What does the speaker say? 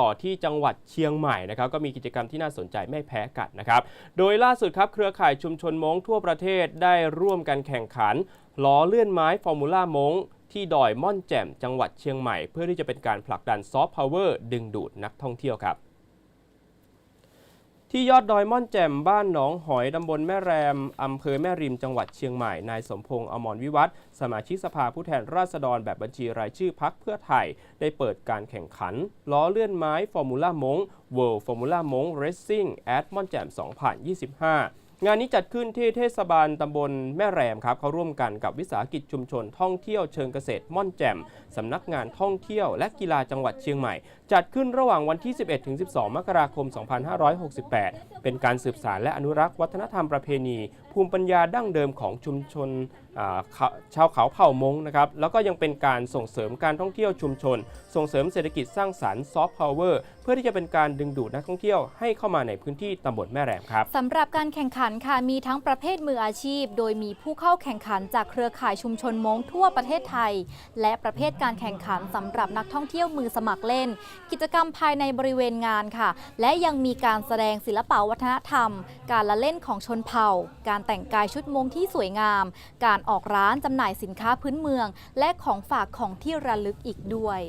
ต่อที่จังหวัดเชียงใหม่นะครับก็มีกิจกรรมที่น่าสนใจไม่แพ้กันนะครับโดยล่าสุดครับเครือข่ายชุมชนม้งทั่วประเทศได้ร่วมกันแข่งขันล้อเลื่อนไม้ฟอร์มูล่าม้งที่ดอยม่อนแจ่มจังหวัดเชียงใหม่ เพื่อที่จะเป็นการผลักดันซอฟต์พาวเวอร์ดึงดูดนักท่องเที่ยวครับ ที่ยอดดอยม่อนแจ่มบ้านหนองหอยตำบลแม่แรมอำเภอแม่ริมจังหวัดเชียงใหม่ นายสมพงษ์อมรวิวัฒสมาชิกสภาผู้แทนราษฎรแบบบัญชีรายชื่อพักเพื่อไทย ได้เปิดการแข่งขัน ล้อเลื่อนไม้ฟอร์มูล่ามง World Formula มง Racing at ม่อนแจ่ม 2025 งานนี้จัดขึ้นที่เทศบาลตำบลแม่แรมครับเขาร่วมกันกับวิสาหกิจชุมชนท่องเที่ยวเชิงเกษตรม่อนแจ่มสำนักงานท่องเที่ยวและกีฬาจังหวัดเชียงใหม่ จัดขึ้นระหว่างวันที่ 11-12 มกราคม 2568 เป็นการสืบสารและอนุรักษ์วัฒนธรรมประเพณี ภูมิปัญญาดั้งเดิมของชุมชนชาวเขาเผ่ามงนะครับแล้วก็ยังเป็นการส่งเสริมการท่องเที่ยวชุมชน ส่งเสริมเศรษฐกิจสร้างสรรค์ซอฟต์พาวเวอร์เพื่อที่จะเป็นการดึงดูดนักท่องเที่ยวให้เข้ามาในพื้นที่ตำบลแม่แรมครับสำหรับการแข่งขันค่ะมีทั้งประเภทมืออาชีพ โดยมีผู้เข้าแข่งขันจากเครือข่ายชุมชนมงทั่วประเทศไทย และประเภทการแข่งขันสำหรับนักท่องเที่ยวมือสมัครเล่น กิจกรรมภายในบริเวณงานค่ะ และยังมีการแสดงศิลปวัฒนธรรม การละเล่นของชนเผ่า การแต่งกายชุดมงที่สวยงาม การออกร้านจำหน่ายสินค้าพื้นเมือง และของฝากของที่ระลึกอีกด้วย